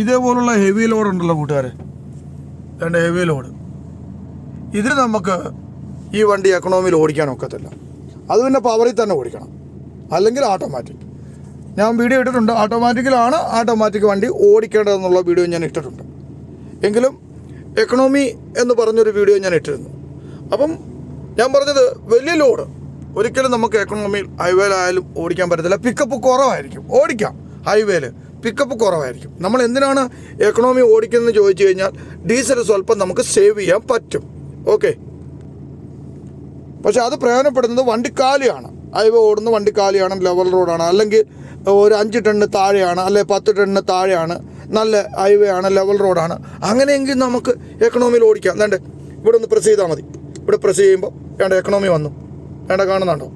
ഇതേപോലുള്ള heavy load ഉണ്ടല്ലോ കൂട്ടുകാരെ. രണ്ട് ഹെവി ലോഡ് ഇതിന് നമുക്ക് ഈ വണ്ടി എക്കണോമിയിൽ ഓടിക്കാൻ ഒക്കത്തില്ല. അത് പിന്നെ പവറിൽ തന്നെ ഓടിക്കണം. അല്ലെങ്കിൽ ഓട്ടോമാറ്റിക് ഞാൻ വീഡിയോ ഇട്ടിട്ടുണ്ട്. ഓട്ടോമാറ്റിക്കിലാണ് ഓട്ടോമാറ്റിക് വണ്ടി ഓടിക്കേണ്ടതെന്നുള്ള വീഡിയോ ഞാൻ ഇട്ടിട്ടുണ്ട്. എങ്കിലും എക്കണോമി എന്ന് പറഞ്ഞൊരു വീഡിയോ ഞാൻ ഇട്ടിരുന്നു. അപ്പം ഞാൻ പറഞ്ഞത് വലിയ ലോഡ് ഒരിക്കലും നമുക്ക് എക്കണോമിയിൽ ഹൈവേയിലായാലും ഓടിക്കാൻ പറ്റത്തില്ല. പിക്കപ്പ് കുറവായിരിക്കും. ഓടിക്കാം. ഹൈവേയിൽ പിക്കപ്പ് കുറവായിരിക്കും. നമ്മൾ എന്തിനാണ് എക്കണോമി ഓടിക്കുന്നതെന്ന് ചോദിച്ചു കഴിഞ്ഞാൽ ഡീസൽ സ്വല്പം നമുക്ക് സേവ് ചെയ്യാൻ പറ്റും. ഓക്കെ പക്ഷെ അത് പ്രയോജനപ്പെടുന്നത് വണ്ടിക്കാലിയാണ്. ഹൈവേ ഓടുന്ന വണ്ടിക്കാലിയാണ് ലെവൽ റോഡാണ് അല്ലെങ്കിൽ ഒരു അഞ്ച് ടണ്ണിന് താഴെയാണ് അല്ലെ പത്ത് ടണ്ണിന് താഴെയാണ് നല്ല ഹൈവേ ആണ് ലെവൽ റോഡാണ് അങ്ങനെയെങ്കിൽ നമുക്ക് എക്കണോമിയിൽ ഓടിക്കാം. വേണ്ടേ ഇവിടെ ഒന്ന് പ്രസ് ചെയ്താൽ മതി. ഇവിടെ പ്രസ് ചെയ്യുമ്പോൾ വേണ്ട എക്കണോമി വന്നു. വേണ്ട കാണുന്നുണ്ടോ?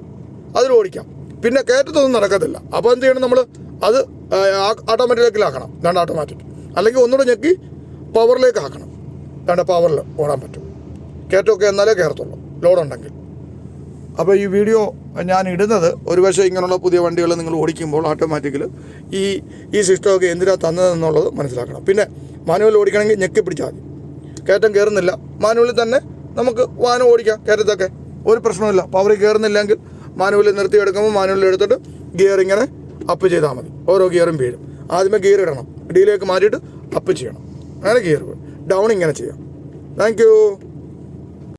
അതിൽ ഓടിക്കാം. പിന്നെ കയറ്റത്തൊന്നും നടക്കത്തില്ല. അപ്പോൾ എന്ത് ചെയ്യണം നമ്മൾ? അത് ഓട്ടോമാറ്റിക്കിലാക്കണം രണ്ട് ഓട്ടോമാറ്റിക് അല്ലെങ്കിൽ ഒന്നുകൂടെ ഞെക്കി പവറിലേക്ക് ആക്കണം രണ്ട് പവറിൽ ഓടാൻ പറ്റും. കയറ്റമൊക്കെ എന്നാലേ കയറത്തുള്ളൂ ലോഡുണ്ടെങ്കിൽ അപ്പോൾ ഈ വീഡിയോ ഞാൻ ഇടുന്നത് ഒരു ഇങ്ങനെയുള്ള പുതിയ വണ്ടികൾ നിങ്ങൾ ഓടിക്കുമ്പോൾ ഓട്ടോമാറ്റിക്കിൽ ഈ ഈ സിസ്റ്റമൊക്കെ എന്തിനാ തന്നതെന്നുള്ളത് മനസ്സിലാക്കണം. പിന്നെ മാനുവൽ ഓടിക്കണമെങ്കിൽ ഞെക്കി പിടിച്ചാൽ മതി. കയറ്റം കയറുന്നില്ല മാനുവലിൽ തന്നെ നമുക്ക് വാഹനം ഓടിക്കാം കയറ്റത്തൊക്കെ ഒരു പ്രശ്നമില്ല പവർ കയറുന്നില്ലെങ്കിൽ മാനുവലിൽ നിർത്തിയെടുക്കുമ്പോൾ മാനുവലിൽ എടുത്തിട്ട് ഗിയർ ഇങ്ങനെ അപ്പ് ചെയ്താൽ മതി. ഓരോ ഗിയറും വീഴും. ആദ്യമേ ഗിയർ ഇടണം. ഡിയിലേക്ക് മാറ്റിയിട്ട് അപ്പ് ചെയ്യണം. അങ്ങനെ ഗിയർ ഡൗൺ ഇങ്ങനെ ചെയ്യാം. താങ്ക്